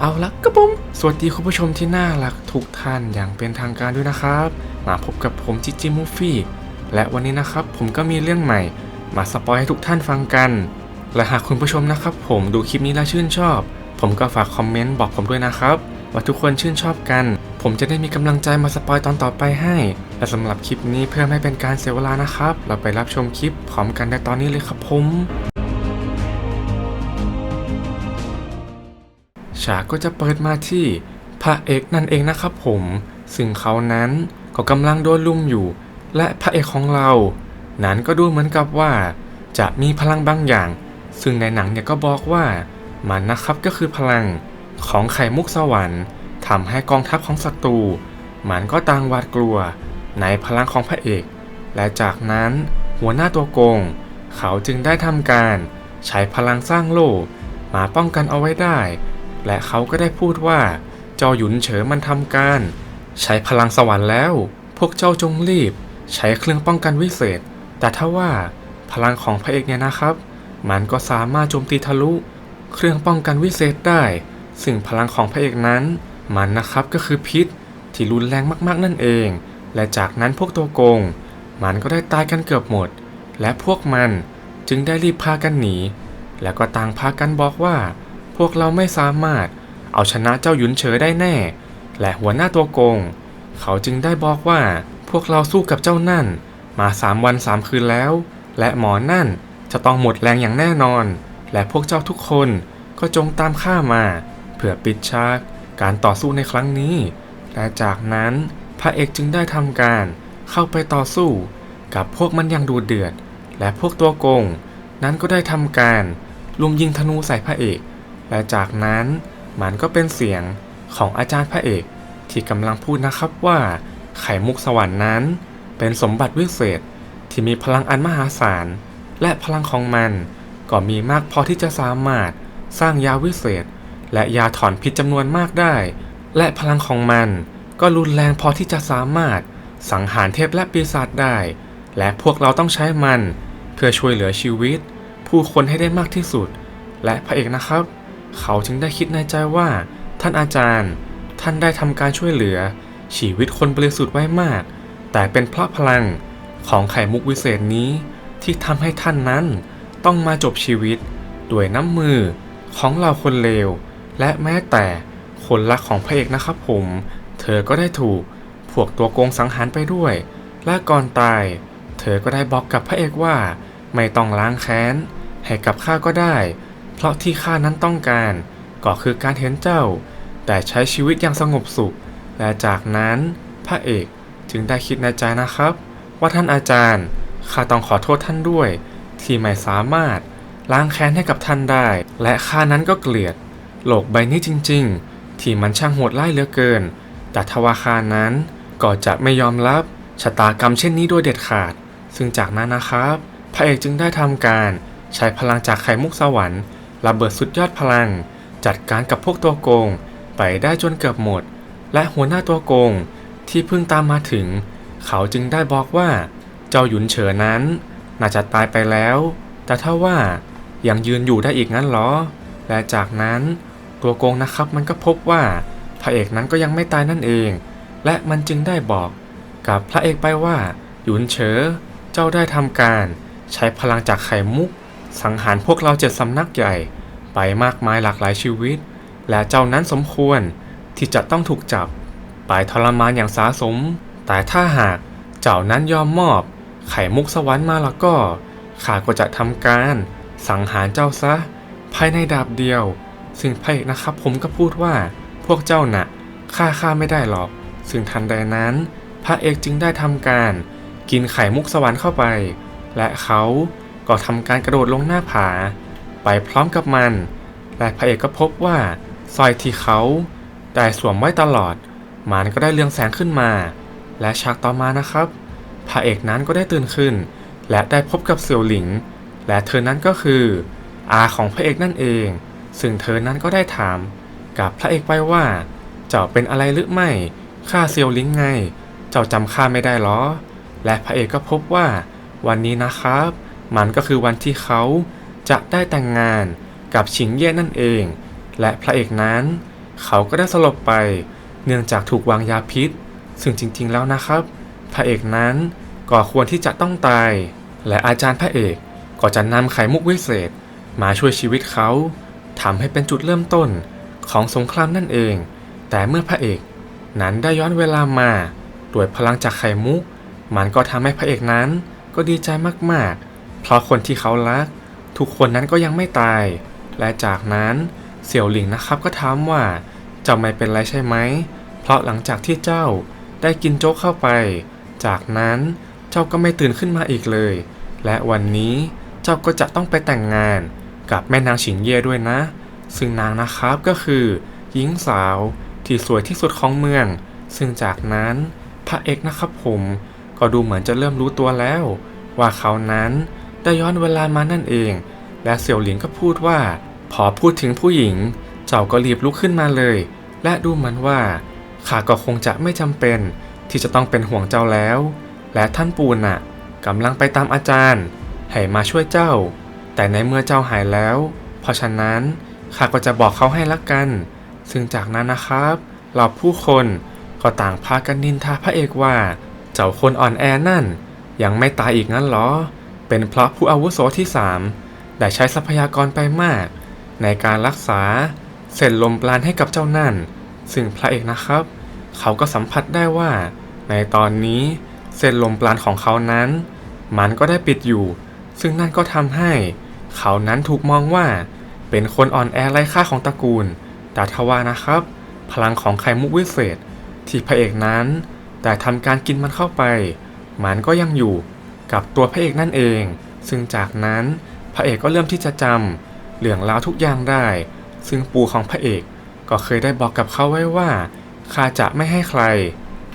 เอาละกระผม สวัสดีคุณผู้ชมที่น่ารักทุกท่านอย่างเป็นทางการด้วยนะครับ มาพบกับผมจิจิมูฟี่ และวันนี้นะครับผมก็มีเรื่องใหม่ มาสปอยให้ทุกท่านฟังกัน และหากคุณผู้ชมนะครับ ผมดูคลิปนี้แล้วชื่นชอบ ผมก็ฝากคอมเมนต์บอกผมด้วยนะครับ ว่าทุกคนชื่นชอบกัน ผมจะได้มีกำลังใจมาสปอยตอนต่อไปให้ และสำหรับคลิปนี้เพื่อไม่ให้เป็นการเสียเวลานะครับ เราไปรับชมคลิปพร้อมกันได้ตอนนี้เลยครับผม ฉากก็จะเปิดมาที่พระเอกนั่นเองนะครับผม ซึ่งเขานั้นก็กำลังโดนลุมอยู่ และพระเอกของเรา นั้นก็ดูเหมือนกับว่า จะมีพลังบางอย่าง ซึ่งในหนังเนี่ยก็บอกว่ามันนะครับก็คือพลังของไข่มุกสวรรค์ทำให้กองทัพของศัตรูมันก็ต่างหวาดกลัวในพลังของพระเอก และจากนั้นหัวหน้าตัวโกง เขาจึงได้ทำการใช้พลังสร้างโล่มาป้องกันเอาไว้ได้ และเขาก็ได้พูดว่า เจ้าหยุนเฉิมันทำการ ใช้พลังสวรรค์แล้ว พวกเจ้าจงรีบ ใช้เครื่องป้องกันวิเศษ แต่ถ้าว่าพลังของพระเอกเนี่ยนะครับ มันก็สามารถโจมตีทะลุ เครื่องป้องกันวิเศษได้ ซึ่งพลังของพระเอกนั้น มันนะครับก็คือพิษที่รุนแรงมากๆนั่นเอง และจากนั้นพวกตัวโกง มันก็ได้ตายกันเกือบหมด และพวกมันจึงได้รีบพากันหนี แล้วก็ต่างพากันบอกว่า พวกเราไม่สามารถเอาชนะเจ้าหยุนเฉอได้แน่ และหัวหน้าตัวโกง เขาจึงได้บอกว่าพวกเราสู้กับเจ้านั่น มาสามวันสามคืนแล้ว และหมอนั่นจะต้องหมดแรงอย่างแน่นอน และพวกเจ้าทุกคนก็จงตามข้ามา เพื่อปิดฉากการต่อสู้ในครั้งนี้ และจากนั้นพระเอกจึงได้ทำการเข้าไปต่อสู้กับพวกมันอย่างดูเดือด และพวกตัวโกง นั้นก็ได้ทำการลุมยิงธนูใส่พระเอก และจากนั้นมันก็เป็นเสียงของอาจารย์พระเอกที่กำลังพูดนะครับว่าไข่มุกสวรรค์นั้น เป็นสมบัติวิเศษที่มีพลังอันมหาศาล และพลังของมันก็มีมากพอที่จะสามารถสร้างยาวิเศษ และยาถอนพิษจำนวนมากได้ และพลังของมันก็รุนแรงพอที่จะสามารถสังหารเทพและปีศาจได้ และพวกเราต้องใช้มัน เพื่อช่วยเหลือชีวิต ผู้คนให้ได้มากที่สุด และพระเอกนะครับ เขาจึงได้คิดในใจว่า ท่านอาจารย์ ท่านได้ทำการช่วยเหลือ ชีวิตคนบริสุทธิ์ไว้มาก แต่เป็นพระพลังของไข่มุกวิเศษนี้ที่ทำให้ท่านนั้นต้องมาจบชีวิต ด้วยน้ำมือของเราคนเลว และแม้แต่คนรักของพระเอกนะครับผม เธอก็ได้ถูกพวกตัวโกงสังหารไปด้วย และก่อนตาย เธอก็ได้บอกกับพระเอกว่า ไม่ต้องล้างแค้น ให้กับข้าก็ได้ เพราะที่ข้านั้นต้องการก็คือการเห็นเจ้า แต่ใช้ชีวิตอย่างสงบสุข และจากนั้นพระเอกจึงได้คิดในใจนะครับ ว่าท่านอาจารย์ข้าต้องขอโทษท่านด้วย ที่ไม่สามารถล้างแค้นให้กับท่านได้ และข้านั้นก็เกลียด โลกใบนี้จริง ๆ ที่มันช่างโหดร้ายเหลือเกิน แต่ทว่าข้านั้นก็จะไม่ยอมรับชะตากรรมเช่นนี้โดยเด็ดขาด ซึ่งจากนั้นนะครับ พระเอกจึงได้ทำการใช้พลังจากไข่มุกสวรรค์ ระเบิดสุดยอดพลัง จัดการกับพวกตัวโกง ไปได้จนเกือบหมด และหัวหน้าตัวโกง ที่เพิ่งตามมาถึง เขาจึงได้บอกว่า เจ้าหยุนเฉินนั้น น่าจะตายไปแล้ว แต่ถ้าว่ายังยืนอยู่ได้อีกงั้นเหรอ และจากนั้นตัวโกงนะครับมันก็พบว่าพระเอกนั้นก็ยังไม่ตายนั่นเอง และมันจึงได้บอกกับพระเอกไปว่า หยุนเฉอเจ้าได้ทำการ ใช้พลังจากไข่มุก สังหารพวกเราเจ็ดสำนักใหญ่ไปมากมายหลากหลายชีวิต และเจ้านั้นสมควรที่จะต้องถูกจับ ไปทรมานอย่างสาสม แต่ถ้าหากเจ้านั้นยอมมอบ ไข่มุกสวรรค์มาแล้วก็ข้าก็จะทำการ สังหารเจ้าซะ ภายในดาบเดียว ซึ่งพระเอกนะครับผมก็พูดว่า พวกเจ้าน่ะฆ่าข้าไม่ได้หรอก ซึ่งทันใดนั้น พระเอกจึงได้ทำการ กินไข่มุกสวรรค์เข้าไป และเขา ก็ทำการกระโดดลงหน้าผา ไปพร้อมกับมัน และพระเอกก็พบว่าสร้อยที่เขาได้สวมไว้ตลอด มันก็ได้เรืองแสงขึ้นมา และฉากต่อมานะครับ พระเอกนั้นก็ได้ตื่นขึ้น และได้พบกับเสี่ยวหลิง และเธอนั้นก็คือ อาของพระเอกนั่นเอง ซึ่งเธอนั้นก็ได้ถาม กับพระเอกไปว่า เจ้าเป็นอะไรหรือไม่ข้าเซียวหลิงไง เจ้าจำข้าไม่ได้หรอ และพระเอกก็พบว่า วันนี้นะครับ มันก็คือวันที่เขาจะได้แต่งงานกับชิงเย่นั่นเอง และพระเอกนั้น เขาก็ได้สลบไป เนื่องจากถูกวางยาพิษ ซึ่งจริงๆแล้วนะครับ พระเอกนั้นก็ควรที่จะต้องตาย และอาจารย์พระเอกก็จะนำไข่มุกวิเศษ มาช่วยชีวิตเขาทำให้เป็นจุดเริ่มต้นของสงครามนั่นเอง แต่เมื่อพระเอกนั้นได้ย้อนเวลามาด้วยพลังจากไข่มุก มันก็ทำให้พระเอกนั้นก็ดีใจมากๆ เพราะคนที่เขารัก ทุกคนนั้นก็ยังไม่ตาย และจากนั้นเสี่ยวหลิงนะครับก็ถามว่า เจ้าไม่เป็นไรใช่ไหม เพราะหลังจากที่เจ้าได้กินโจ๊กเข้าไป จากนั้นเจ้าก็ไม่ตื่นขึ้นมาอีกเลย และวันนี้เจ้าก็จะต้องไปแต่งงานกับแม่นางฉิงเย่ด้วยนะ ซึ่งนางนะครับก็คือ หญิงสาวที่สวยที่สุดของเมือง ซึ่งจากนั้นพระเอกนะครับผม ก็ดูเหมือนจะเริ่มรู้ตัวแล้ว ว่าเขานั้น ได้ย้อนเวลามานั่นเอง และเสี่ยวหลิงก็พูดว่า พอพูดถึงผู้หญิง เจ้าก็รีบลุกขึ้นมาเลย และดูเหมือนว่าข้าก็คงจะไม่จำเป็นที่จะต้องเป็นห่วงเจ้าแล้ว และท่านปูนน่ะกำลังไปตามอาจารย์ ให้มาช่วยเจ้า แต่ในเมื่อเจ้าหายแล้ว เพราะฉะนั้นข้าก็จะบอกเขาให้ละกัน ซึ่งจากนั้นนะครับเราผู้คนก็ต่างพากันนินทาพระเอกว่า เจ้าคนอ่อนแอนั่น ยังไม่ตายอีกงั้นเหรอ เป็นเพราะผู้อาวุโสที่สามได้ใช้ทรัพยากรไปมาก ในการรักษาเส้นลมปราณให้กับเจ้านั่น ซึ่งพระเอกนะครับ เขาก็สัมผัสได้ว่า ในตอนนี้เส้นลมปราณของเขานั้น มันก็ได้ปิดอยู่ ซึ่งนั่นก็ทำให้ เขานั้นถูกมองว่า เป็นคนอ่อนแอไร้ค่าของตระกูลแต่ทว่านะครับ พลังของไข่มุกวิเศษ ที่พระเอกนั้น แต่ทำการกินมันเข้าไป มันก็ยังอยู่ กับตัวพระเอกนั่นเอง ซึ่งจากนั้นพระเอกก็เริ่มที่จะจำเรื่องราวทุกอย่างได้ ซึ่งปู่ของพระเอกก็เคยได้บอกกับเขาไว้ว่าข้าจะไม่ให้ใคร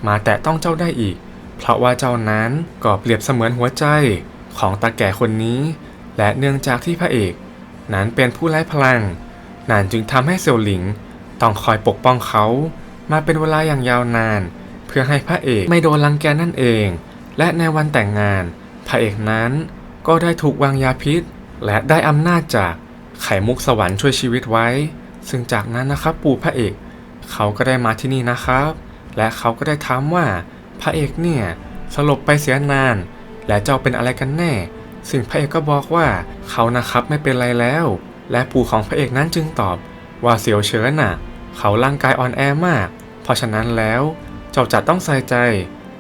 มาแตะต้องเจ้าได้อีก เพราะว่าเจ้านั้นก็เปรียบเสมือนหัวใจของตาแก่คนนี้ และเนื่องจากที่พระเอก นั้นเป็นผู้ไร้พลังนั่นจึงทำให้เซียวหลิง ต้องคอยปกป้องเขา มาเป็นเวลาอย่างยาวนาน เพื่อให้พระเอกไม่โดนรังแกนั่นเอง และในวันแต่งงาน พระเอกนั้นก็ได้ถูกวางยาพิษ และได้อำนาจจากไข่มุกสวรรค์ช่วยชีวิตไว้ ซึ่งจากนั้นนะครับปู่พระเอก เขาก็ได้มาที่นี่นะครับ และเขาก็ได้ถามว่าพระเอกเนี่ยสลบไปเสียนาน และเจ้าเป็นอะไรกันแน่ ซึ่งพระเอกก็บอกว่าเขานะครับไม่เป็นไรแล้ว และปู่ของพระเอกนั้นจึงตอบว่าเสียวเฉินน่ะ เขาร่างกายอ่อนแอมาก เพราะฉะนั้นแล้วเจ้าจะต้องใส่ใจ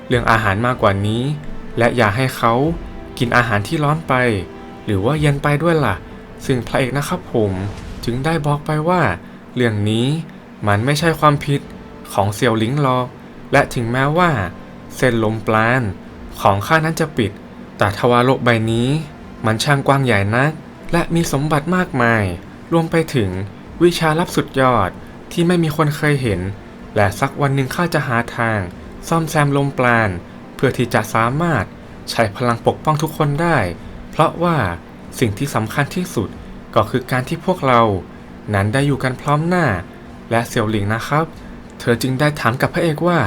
เรื่องอาหารมากกว่านี้ และอย่าให้เขากินอาหารที่ร้อนไป หรือว่าเย็นไปด้วยล่ะ ซึ่งพระเอกนะครับผมจึงได้บอกไปว่า เรื่องนี้มันไม่ใช่ความผิดของเซียวหลิงหรอก และถึงแม้ว่า เส้นลมปราณของข้านั้นจะปิด แต่ทวารโลกใบนี้ มันช่างกว้างใหญ่นัก และมีสมบัติมากมาย รวมไปถึงวิชาลับสุดยอดที่ไม่มีคนเคยเห็น และสักวันหนึ่งข้าจะหาทาง ซ่อมแซมลมปราณ เพื่อที่จะสามารถใช้พลังปกป้องทุกคนได้ เพราะว่าสิ่งที่สำคัญที่สุดก็คือการที่พวกเรา นั้นได้อยู่กันพร้อมหน้า และเสี่ยวหลิงนะครับ เธอจึงได้ถามกับพระเอกว่า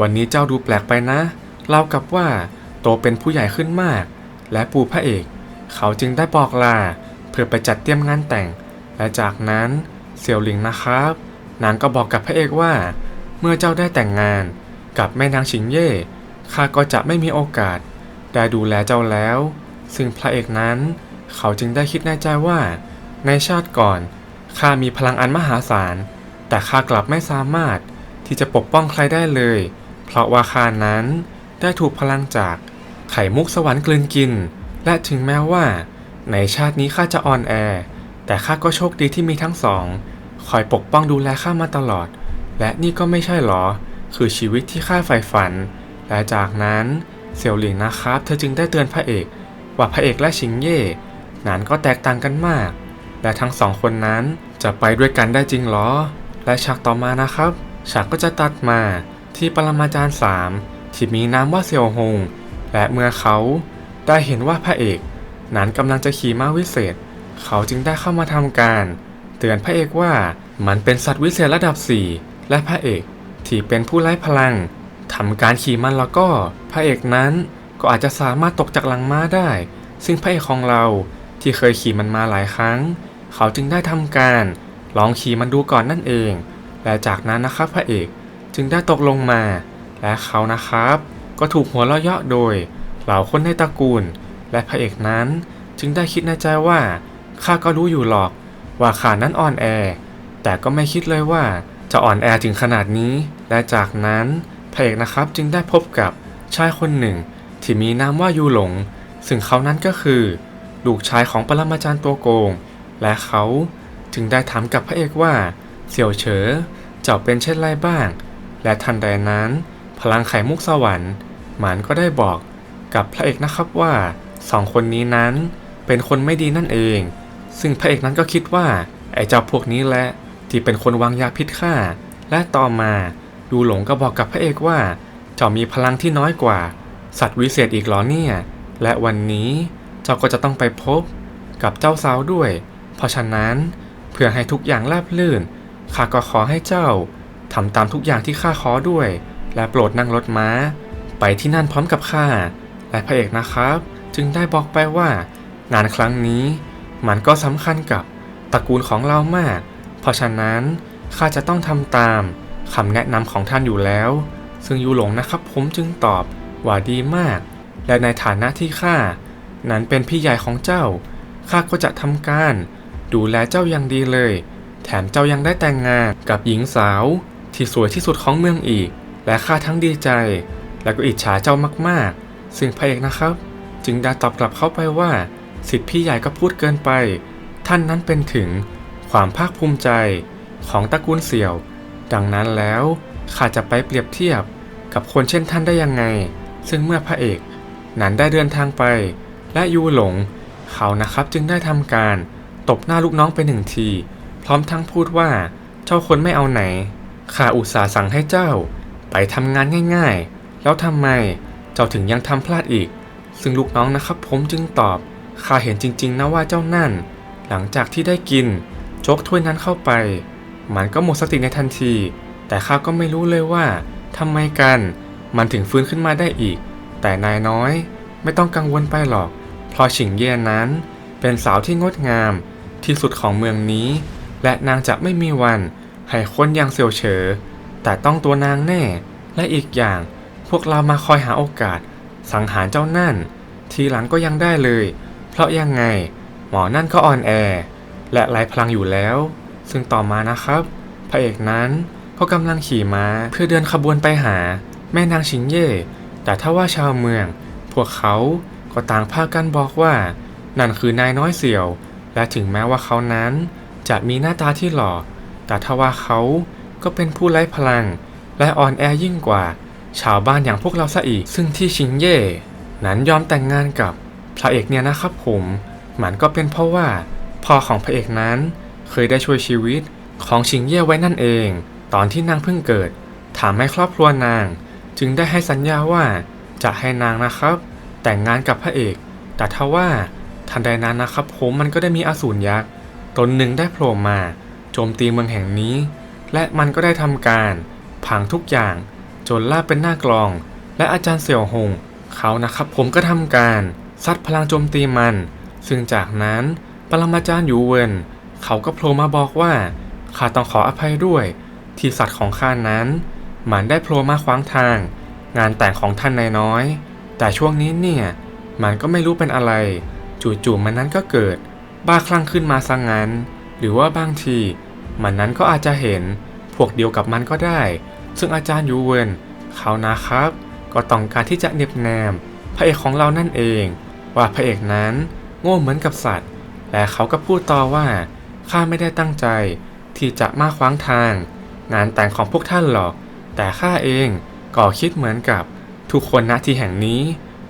วันนี้เจ้าดูแปลกไปนะเล่ากับว่าโตเป็นผู้ใหญ่ขึ้นมาก และปู่พระเอก เขาจึงได้บอกลา เพื่อไปจัดเตรียมงานแต่ง และจากนั้นเสี่ยวหลิงนะครับ นางก็บอกกับพระเอกว่า เมื่อเจ้าได้แต่งงานกับแม่นางชิงเย่ ข้าก็จะไม่มีโอกาสได้ดูแลเจ้าแล้ว ซึ่งพระเอกนั้นเขาจึงได้คิดในใจว่า ในชาติก่อนข้ามีพลังอันมหาศาล แต่ข้ากลับไม่สามารถที่จะปกป้องใครได้เลย เพราะว่าข้านั้นได้ถูกพลังจากไข่มุกสวรรค์กลืนกิน และถึงแม้ว่า ในชาตินี้ข้าจะอ่อนแอ แต่ข้าก็โชคดีที่มีทั้งสองคอยปกป้องดูแลข้ามาตลอด และนี่ก็ไม่ใช่หรอ คือชีวิตที่ข้าใฝ่ฝัน และจากนั้นเสี่ยวหลิงนะครับ เธอจึงได้เตือนพระเอก ว่าพระเอกและชิงเย่นั้นก็แตกต่างกันมาก และทั้งสองคนนั้นจะไปด้วยกันได้จริงหรอ และฉากต่อมานะครับ ฉากก็จะตัดมาที่ปรมาจารย์สามที่มีนามว่าเซียวหง และเมื่อเขาได้เห็นว่าพระเอกนั้นกำลังจะขี่ม้าวิเศษ เขาจึงได้เข้ามาทำการ เตือนพระเอกว่ามันเป็นสัตว์วิเศษระดับ 4 และพระเอกที่เป็นผู้ไร้พลัง ทำการขี่มันแล้วก็พระเอกนั้นก็อาจจะสามารถตกจากหลังม้าได้ ซึ่งพระเอกของเราที่เคยขี่มันมาหลายครั้ง เขาจึงได้ทำการลองขี่มันดูก่อนนั่นเอง และจากนั้นนะครับพระเอกจึงได้ตกลงมา และเขานะครับ ก็ถูกหัวเราะเยาะโดยเหล่าคนในตระกูล และพระเอกนั้นจึงได้คิดในใจว่าข้าก็รู้อยู่หรอกว่าขานั้นอ่อนแอ แต่ก็ไม่คิดเลยว่าจะอ่อนแอถึงขนาดนี้ และจากนั้น ระเอกนะครับจึงได้พบกับชายคนหนึ่ง ที่มีนามว่ายูหลง ซึ่งเขานั้นก็คือ ลูกชายของปรมาจารย์ตัวโกง และเขาจึงได้ถามกับพระเอกว่าเสี่ยวเฉอเจ้าเป็นเช่นไรบ้าง และทันใดนั้น พลังไข่มุกสวรรค์หมันก็ได้บอกกับพระเอกนะครับว่าสองคนนี้นั้นเป็นคนไม่ดีนั่นเอง ซึ่งพระเอกนั้นก็คิดว่าไอ้เจ้าพวกนี้แหละที่เป็นคนวางยาพิษฆ่า และต่อมา ดูหลงก็บอกกับพระเอกว่าเจ้ามีพลังที่น้อยกว่า สัตว์วิเศษอีกหรอเนี่ย และวันนี้เจ้าก็จะต้องไปพบกับเจ้าสาวด้วย เพราะฉะนั้นเพื่อให้ทุกอย่างราบรื่นข้าก็ขอให้เจ้าทำตามทุกอย่างที่ข้าขอด้วย และโปรดนั่งรถม้า ไปที่นั่นพร้อมกับข้าและพระเอกนะครับ จึงได้บอกไปว่า งานครั้งนี้มันก็สำคัญกับตระกูลของเรามาก เพราะฉะนั้นข้าจะต้องทำตาม คำแนะนำของท่านอยู่แล้ว ซึ่งยูหลงนะครับผมจึงตอบว่าดีมาก และในฐานะที่ข้านั้นเป็นพี่ใหญ่ของเจ้าข้าก็จะทำการ ดูแลเจ้าอย่างดีเลย แถมเจ้ายังได้แต่งงานกับหญิงสาว ที่สวยที่สุดของเมืองอีก และข้าทั้งดีใจ และก็อิจฉาเจ้ามากๆ ซึ่งพระเอกนะครับ จึงได้ตอบกลับเข้าไปว่า สิทธิพี่ใหญ่ก็พูดเกินไป ท่านนั้นเป็นถึงความภาคภูมิใจของตระกูลเสี่ยว ดังนั้นแล้วข้าจะไปเปรียบเทียบกับคนเช่นท่านได้ยังไง ซึ่งเมื่อพระเอกนั้นได้เดินทางไป และยูหลง เขานะครับจึงได้ทำการตบหน้าลูกน้องไปหนึ่งที พร้อมทั้งพูดว่าเจ้าคนไม่เอาไหนข้าอุตส่าห์สั่งให้เจ้า ไปทำงานง่ายๆ แล้วทำไมเจ้าถึงยังทำพลาดอีก ซึ่งลูกน้องนะครับผมจึงตอบข้าเห็นจริงๆนะว่าเจ้านั่น หลังจากที่ได้กินโจ๊กถ้วยนั้นเข้าไป มันก็หมดสติในทันที แต่ข้าก็ไม่รู้เลยว่าทำไมกันมันถึงฟื้นขึ้นมาได้อีก แต่นายน้อยไม่ต้องกังวลไปหรอก เพราะฉิงเย่นั้น เป็นสาวที่งดงามที่สุดของเมืองนี้ และนางจะไม่มีวันให้คนอย่างเซียวเฉอ แต่ต้องตัวนางแน่ และอีกอย่างพวกเรามาคอยหาโอกาส สังหารเจ้านั่น ทีหลังก็ยังได้เลย เพราะยังไง หมอนั่นก็อ่อนแอ และไร้พลังอยู่แล้ว ซึ่งต่อมานะครับ พระเอกนั้นก็กำลังขี่ม้าเพื่อเดินขบวนไปหา แม่นางชิงเย่ แต่ถ้าว่าชาวเมือง พวกเขาก็ต่างพากันบอกว่า นั่นคือนายน้อยเสี่ยว และถึงแม้ว่าเขานั้นจะมีหน้าตาที่หล่อ แต่ถ้าว่าเขาก็เป็นผู้ไร้พลัง และอ่อนแอยิ่งกว่า ชาวบ้านอย่างพวกเราซะอีก ซึ่งที่ชิงเย่ นั้นยอมแต่งงานกับพระเอกเนี่ยนะครับผม มันก็เป็นเพราะว่าพ่อของพระเอกนั้น เคยได้ช่วยชีวิตของชิงเย่ไว้นั่นเอง ตอนที่นางเพิ่งเกิด ถามให้ครอบครัวนาง จึงได้ให้สัญญาว่าจะให้นางนะครับ แต่งงานกับพระเอก แต่ทว่าทันใดนั้นนะครับผมมันก็ได้มีอสูรยักษ์ตนหนึ่งได้โผล่มา โจมตีเมืองแห่งนี้ และมันก็ได้ทำการพังทุกอย่าง จนล่าเป็นหน้ากลอง และอาจารย์เสี่ยวหงเขานะครับผมก็ทำการซัดพลังโจมตีมัน ซึ่งจากนั้นปรมาจารย์อยู่เวิน เขาก็โผล่มาบอกว่าข้าต้องขออภัยด้วย ที่สัตว์ของข้านั้น มันได้โผล่มาขวางทาง งานแต่งของท่านนายน้อย แต่ช่วงนี้เนี่ย มันก็ไม่รู้เป็นอะไร จู่ๆมันนั้นก็เกิด บ้าคลั่งขึ้นมาซะงงั้น หรือว่าบางที มันนั้นก็อาจจะเห็น พวกเดียวกับมันก็ได้ ซึ่งอาจารย์ยูเวนเขานะครับ ก็ต้องการที่จะเน็บแนม พระเอกของเรานั่นเอง ว่าพระเอกนั้น โง่เหมือนกับสัตว์ และเขาก็พูดต่อว่า ข้าไม่ได้ตั้งใจ ที่จะมาขวางทาง งานแต่งของพวกท่านหรอก แต่ข้าเองก็คิดเหมือนกับทุกคนณที่แห่งนี้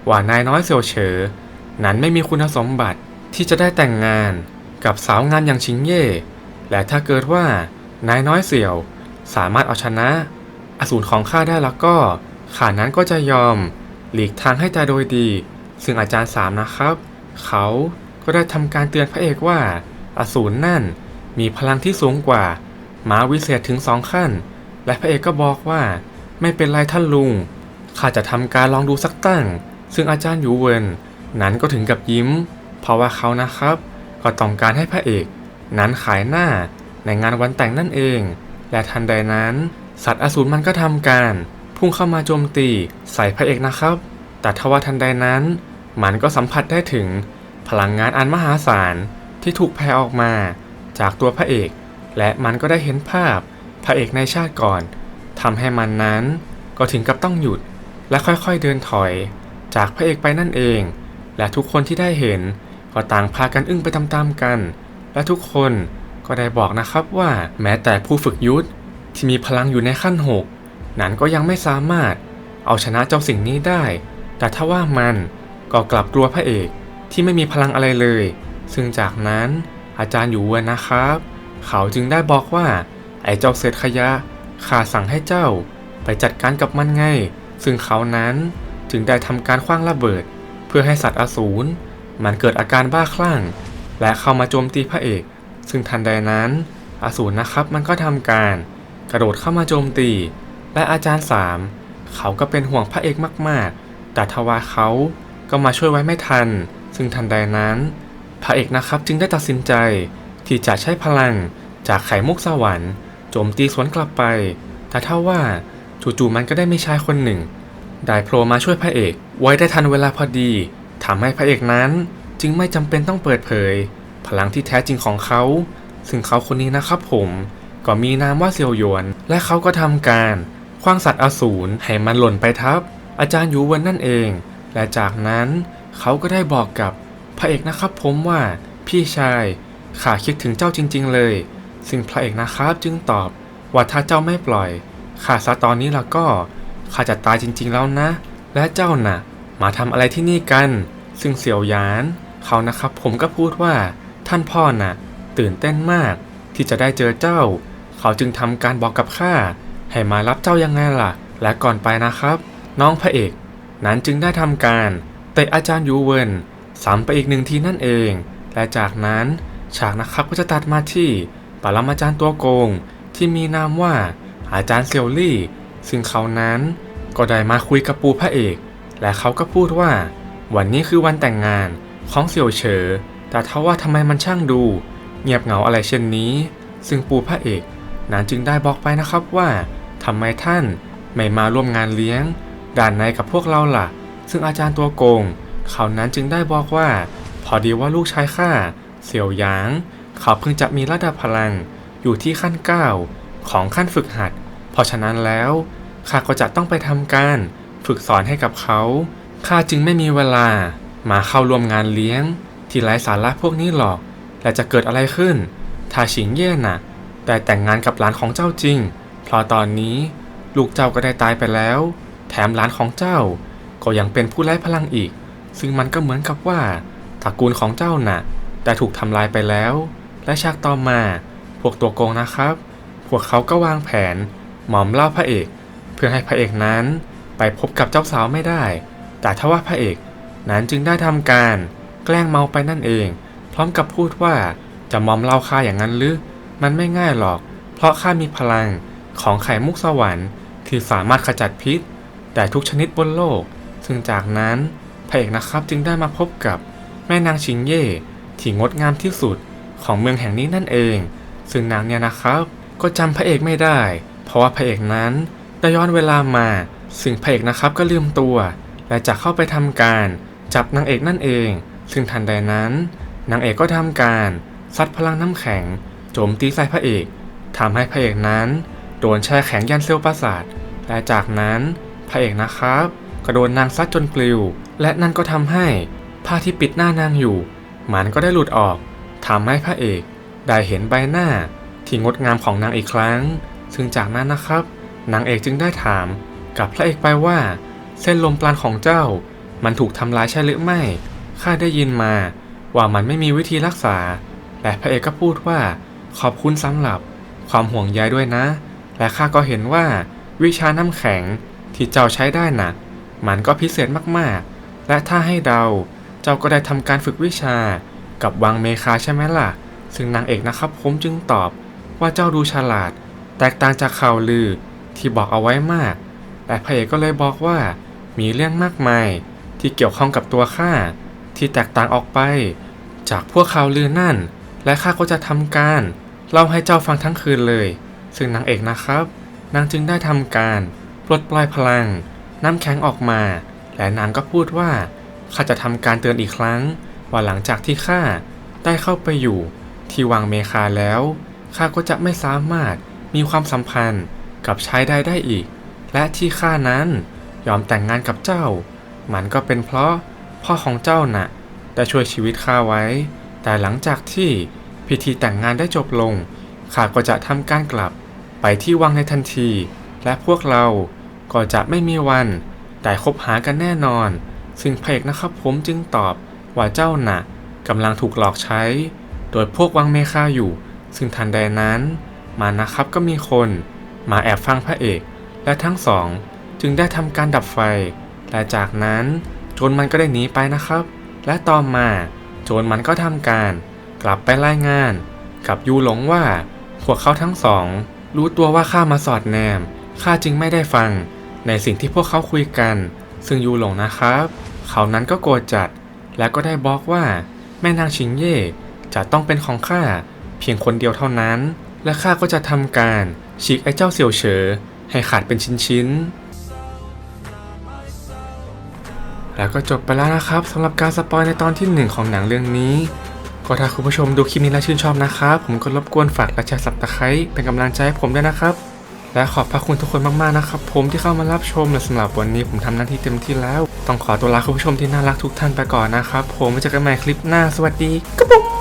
ว่านายน้อยเซียวเฉอ นั้นไม่มีคุณสมบัติที่จะได้แต่งงานกับสาวงามอย่างชิงเย่ และถ้าเกิดว่านายน้อยเสี่ยวสามารถเอาชนะ อสูรของข้าได้แล้วก็ข้านั้นก็จะยอม หลีกทางให้แต่โดยดี ซึ่งอาจารย์สามนะครับ เขาก็ได้ทำการเตือนพระเอกว่า อสูรนั่นมีพลังที่สูงกว่าม้าวิเศษถึงสองขั้น และพระเอกก็บอกว่า ไม่เป็นไรท่านลุง ข้าจะทำการลองดูสักตั้ง ซึ่งอาจารย์ยูเวินนั้นก็ถึงกับยิ้ม เพราะว่าเขานะครับ ก็ต้องการให้พระเอก นั้นขายหน้าในงานวันแต่งนั่นเอง และทันใดนั้น สัตว์อสูรมันก็ทำการ พุ่งเข้ามาโจมตีใส่พระเอกนะครับ แต่ทว่าทันใดนั้น มันก็สัมผัสได้ถึงพลังงานอันมหาศาล ที่ถูกแผ่ออกมาจากตัวพระเอก และมันก็ได้เห็นภาพพระเอกในชาติก่อนทำให้มันนั้นก็ถึงกับต้องหยุดและค่อยๆเดินถอย จากพระเอกไปนั่นเอง และทุกคนที่ได้เห็นก็ต่างพากันอึ้งไปตามๆกัน และทุกคนก็ได้บอกนะครับว่าแม้แต่ผู้ฝึกยุทธที่มีพลังอยู่ในขั้นหกนั้นก็ยังไม่สามารถเอาชนะเจ้าสิ่งนี้ได้ แต่ถ้าว่ามันก็กลับกลัวพระเอกที่ไม่มีพลังอะไรเลย ซึ่งจากนั้นอาจารย์อยู่เวนนะครับ เขาจึงได้บอกว่า ไอ้เจ้าเศษขยะข้าสั่งให้เจ้าไปจัดการกับมันไง ซึ่งเขานั้นจึงได้ทำการคว้างระเบิด เพื่อให้สัตว์อสูรมันเกิดอาการบ้าคลั่ง และเข้ามาโจมตีพระเอก ซึ่งทันใดนั้นอสูรนะครับมันก็ทำการ กระโดดเข้ามาโจมตี และอาจารย์สามเขาก็เป็นห่วงพระเอกมาก ๆ แต่ทว่าเขาก็มาช่วยไว้ไม่ทัน ซึ่งทันใดนั้น พระเอกนะครับจึงได้ตัดสินใจที่จะใช้พลังจากไข่มุกสวรรค์โจมตีสวนกลับไป แต่ถ้าว่าจู่ๆมันก็ได้มีชายคนหนึ่ง ได้โผล่มาช่วยพระเอก ไว้ได้ทันเวลาพอดีทำให้พระเอกนั้นจึงไม่จำเป็นต้องเปิดเผย พลังที่แท้จริงของเขา ซึ่งเขาคนนี้นะครับผมก็มีนามว่าเซียวหยวน และเขาก็ทำการคว้างสัตว์อสูรให้มันหล่นไปทับ อาจารย์ยูเวนนั่นเอง และจากนั้นเขาก็ได้บอกกับ พระเอกนะครับผมว่าพี่ชายข้าคิดถึงเจ้าจริง ๆ เลย ซึ่งพระเอกนะครับจึงตอบว่าถ้าเจ้าไม่ปล่อยข้าซะตอนนี้แล้วก็ข้าจะตายจริง ๆ แล้วนะ และเจ้าน่ะ มาทำอะไรที่นี่กัน ซึ่งเสี่ยวหยานเขานะครับผมก็พูดว่าท่านพ่อน่ะ ตื่นเต้นมาก ที่จะได้เจอเจ้า เขาจึงทำการบอกกับข้าให้มารับเจ้ายังไงล่ะ และก่อนไปนะครับ น้องพระเอก นั้นจึงได้ทำการเตะอาจารย์ยูเวิน ซ้ำไปอีกหนึ่งทีนั่นเอง และจากนั้นฉากนะครับก็จะตัดมาที่ปรมาจารย์ตัวโกง ที่มีนามว่าอาจารย์เซียวลี่ ซึ่งเขานั้นก็ได้มาคุยกับปูพระเอก และเขาก็พูดว่า วันนี้คือวันแต่งงานของเสี่ยวเฉอ แต่ถ้าว่าทำไมมันช่างดู เงียบเหงาอะไรเช่นนี้ ซึ่งปูพระเอกนั้นจึงได้บอกไปนะครับว่าทำไมท่านไม่มาร่วมงานเลี้ยง ด่านในกับพวกเราล่ะ ซึ่งอาจารย์ตัวโกง เขานั้นจึงได้บอกว่า พอดีว่าลูกชายข้าเสี่ยวหยาง เขาเพิ่งจะมีระดับพลังอยู่ที่ขั้นเก้าของขั้นฝึกหัด เพราะฉะนั้นแล้วข้าก็จะต้องไปทำการฝึกสอนให้กับเขาข้าจึงไม่มีเวลามาเข้าร่วมงานเลี้ยง ที่ไร้สาระพวกนี้หรอก และจะเกิดอะไรขึ้น ถ้าฉิงเย่น่ะได้แต่งงานกับหลานของเจ้าจริง เพราะตอนนี้ลูกเจ้าก็ได้ตายไปแล้ว แถมหลานของเจ้าก็ยังเป็นผู้ไร้พลังอีก ซึ่งมันก็เหมือนกับว่าตระกูลของเจ้าน่ะได้ถูกทำลายไปแล้ว และฉากต่อมา พวกตัวโกงนะครับ พวกเขาก็วางแผนหมอมเล่าพระเอก เพื่อให้พระเอกนั้นไปพบกับเจ้าสาวไม่ได้ แต่ถ้าว่าพระเอกนั้นจึงได้ทำการ แกล้งเมาไปนั่นเอง พร้อมกับพูดว่าจะมอมเล่าข้าอย่างนั้นหรือ มันไม่ง่ายหรอก เพราะข้ามีพลังของไข่มุกสวรรค์ที่สามารถขจัดพิษ แต่ทุกชนิดบนโลก ซึ่งจากนั้น พระเอกนะครับจึงได้มาพบกับแม่นางชิงเย่ที่งดงามที่สุดของเมืองแห่งนี้นั่นเอง ซึ่งนางเนี่ยนะครับ ก็จำพระเอกไม่ได้ เพราะว่าพระเอกนั้นได้ย้อนเวลามา ซึ่งพระเอกนะครับก็ลืมตัว และจะเข้าไปทำการจับนางเอกนั่นเอง ซึ่งทันใดนั้นนางเอกก็ทำการซัดพลังน้ำแข็งโจมตีใส่พระเอกทำให้พระเอกนั้น โดนแช่แข็งยันเซลล์ประสาทและจากนั้นพระเอกนะครับ ก็โดนนางซัดจนปลิว และนั่นก็ทำให้ผ้าที่ปิดหน้านางอยู่ มันก็ได้หลุดออกทำให้พระเอกได้เห็นใบหน้าที่งดงามของนางอีกครั้ง ซึ่งจากนั้นนะครับ นางเอกจึงได้ถามกับพระเอกไปว่า เส้นลมปราณของเจ้า มันถูกทำลายใช่หรือไม่ ข้าได้ยินมา ว่ามันไม่มีวิธีรักษาและพระเอกก็พูดว่าขอบคุณสำหรับความห่วงใยด้วยนะ และข้าก็เห็นว่าวิชาน้ำแข็งที่เจ้าใช้ได้นะ่ะ มันก็พิเศษมากๆ และถ้าให้เดา เจ้าก็ได้ทำการฝึกวิชา กับวังเมคาใช่ไหมล่ะ ซึ่งนางเอกนะครับผมจึงตอบว่าเจ้าดูฉลาด แตกต่างจากข่าวลือที่บอกเอาไว้มาก แต่พระเอกก็เลยบอกว่ามีเรื่องมากมาย ที่เกี่ยวข้องกับตัวข้าที่แตกต่างออกไป จากพวกข่าวลือนั่น และข้าก็จะทำการเล่าให้เจ้าฟังทั้งคืนเลย ซึ่งนางเอกนะครับ นางจึงได้ทำการปลดปล่อยพลัง น้ำแข็งออกมา และนางก็พูดว่าข้าจะทำการเตือนอีกครั้ง ว่าหลังจากที่ข้าได้เข้าไปอยู่ที่วังเมคาแล้วข้าก็จะไม่สามารถมีความสัมพันธ์กับชายใดได้อีก และที่ข้านั้นยอมแต่งงานกับเจ้า มันก็เป็นเพราะพ่อของเจ้าน่ะได้ช่วยชีวิตข้าไว้ แต่หลังจากที่พิธีแต่งงานได้จบลงข้าก็จะทำการกลับไปที่วังในทันที และพวกเรา ก็จะไม่มีวันได้คบหากันแน่นอน ซึ่งพระเอกนะครับผมจึงตอบว่าเจ้าน่ะกำลังถูกหลอกใช้ โดยพวกวังเมคาอยู่ ซึ่งทันใดนั้น มานะครับก็มีคนมาแอบฟังพระเอก และทั้งสองจึงได้ทำการดับไฟ และจากนั้นโจรมันก็ได้หนีไปนะครับ และต่อมาโจรมันก็ทำการ กลับไปรายงาน กับยูหลงว่าพวกเขาทั้งสอง รู้ตัวว่าข้ามาสอดแนมข้าจึงไม่ได้ฟัง ในสิ่งที่พวกเขาคุยกัน ซึ่งยูหลงนะครับ เขานั้นก็โกรธจัด และก็ได้บอกว่า แม่นางชิงเย่จะต้องเป็นของข้าเพียงคนเดียวเท่านั้น และข้าก็จะทำการฉีกไอ้เจ้าเสี่ยวเฉอให้ขาดเป็นชิ้นๆแล้วก็จบไปแล้วนะครับสำหรับการสปอยในตอนที่ 1 ของหนังเรื่องนี้ ก็ถ้าคุณผู้ชมดูคลิปนี้แล้วชื่นชอบนะครับ ผมก็รบกวนฝากและแชร์สับตะไคร้เป็นกำลังใจให้ผมด้วยนะครับ และขอบพระคุณทุกคนมากๆนะครับผมที่เข้ามารับชมและสำหรับวันนี้ผมทำหน้าที่เต็มที่แล้ว ต้องขอตัวลาคุณผู้ชมที่น่ารักทุกท่านไปก่อนนะครับผมไว้เจอกันใหม่คลิปหน้าสวัสดีครับผม